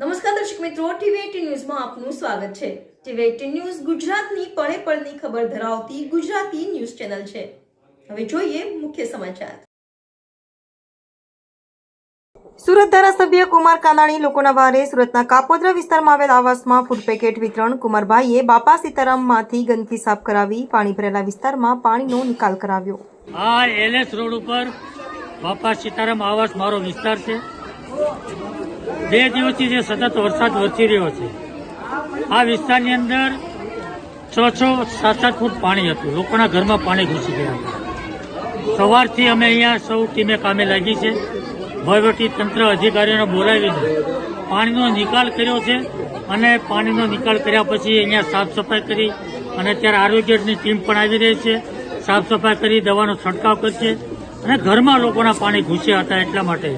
નમસ્કાર દર્શક મિત્રો ટીવી એટીન ન્યૂઝમાં આપનું સ્વાગત છે. ટીવી એટીન ન્યૂઝ ગુજરાતની પળે પળની ખબર ધરાવતી ગુજરાતી ન્યૂઝ ચેનલ છે. હવે જોઈએ મુખ્ય સમાચાર. સુરત ધારાસભ્ય કુમાર કાનાણી લોકોના વારે સુરતના કાપોદ્રા વિસ્તારમાં આવેલ આવાસમાં ફૂડ પેકેટ વિતરણ કુમારભાઈએ બાપા સીતારામમાંથી ગંદકી સાફ કરાવી પાણી ભરેલા વિસ્તારમાં પાણીનો નિકાલ કરાવ્યો. આ એલએસ રોડ ઉપર બાપા સીતારામ આવાસ મારો વિસ્તાર છે. બે દિવસથી જે સતત વરસાદ વરસી રહ્યો છે. આ વિસ્તારની અંદર છ છ, સાત સાત ફૂટ પાણી હતું. લોકોના ઘરમાં પાણી ઘૂસી ગયા. હતા સવારથી અમે અહીંયા સૌ ટીમે કામે લાગી છે. વહીવટી તંત્ર અધિકારીઓને બોલાવીને પાણીનો નિકાલ કર્યો છે અને પાણીનો નિકાલ કર્યા પછી અહીંયા સાફ સફાઈ કરી અને અત્યારે આરોગ્યની ટીમ પણ આવી રહી છે. સાફ સફાઈ કરી, દવાનો છંટકાવ કરશે અને ઘરમાં લોકોના પાણી ઘૂસ્યા હતા એટલા માટે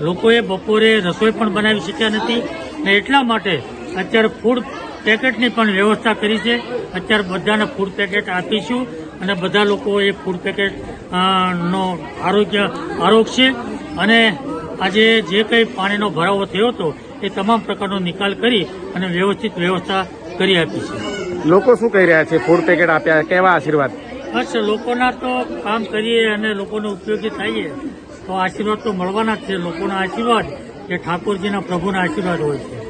લોકોએ બપોરે રસોઈ પણ બનાવી શક્યા નથી ને એટલા માટે અત્યારે ફૂડ પેકેટની પણ વ્યવસ્થા કરી છે. અત્યારે બધાને ફૂડ પેકેટ આપીશું અને બધા લોકો એ ફૂડ પેકેટ નો આરોગ્ય આરોગશે અને આજે જે કંઈ પાણીનો ભરાવો થયો હતો એ તમામ પ્રકારનો નિકાલ કરી અને વ્યવસ્થિત વ્યવસ્થા કરી આપી છે. લોકો શું કહી રહ્યા છે? ફૂડ પેકેટ આપ્યા કેવા આશીર્વાદ? બસ લોકોના તો કામ કરીએ અને લોકોને ઉપયોગી થઈએ. તો આશીર્વાદ તો મળવાના જ છે લોકોના આશીર્વાદ એ ઠાકોરજીના પ્રભુના આશીર્વાદ હોય છે.